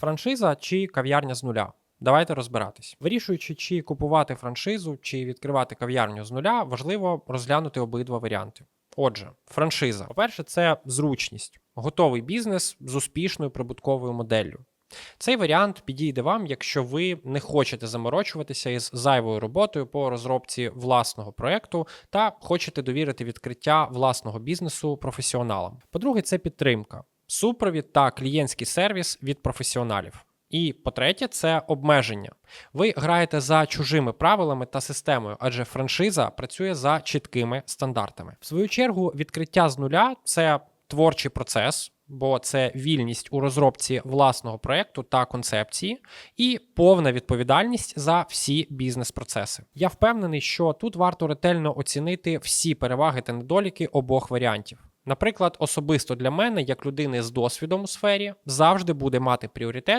Франшиза чи кав'ярня з нуля. Давайте розбиратись. Вирішуючи, чи купувати франшизу, чи відкривати кав'ярню з нуля, важливо розглянути обидва варіанти. Отже, франшиза. По-перше, це зручність, готовий бізнес з успішною прибутковою моделлю. Цей варіант підійде вам, якщо ви не хочете заморочуватися із зайвою роботою по розробці власного проекту та хочете довірити відкриття власного бізнесу професіоналам. По-друге, це підтримка, супровід та клієнтський сервіс від професіоналів. І по-третє, це обмеження. Ви граєте за чужими правилами та системою, адже франшиза працює за чіткими стандартами. В свою чергу, відкриття з нуля це творчий процес, бо це вільність у розробці власного проекту та концепції, і повна відповідальність за всі бізнес-процеси. Я впевнений, що тут варто ретельно оцінити всі переваги та недоліки обох варіантів. Наприклад, особисто для мене, як людини з досвідом у сфері, завжди буде мати пріоритет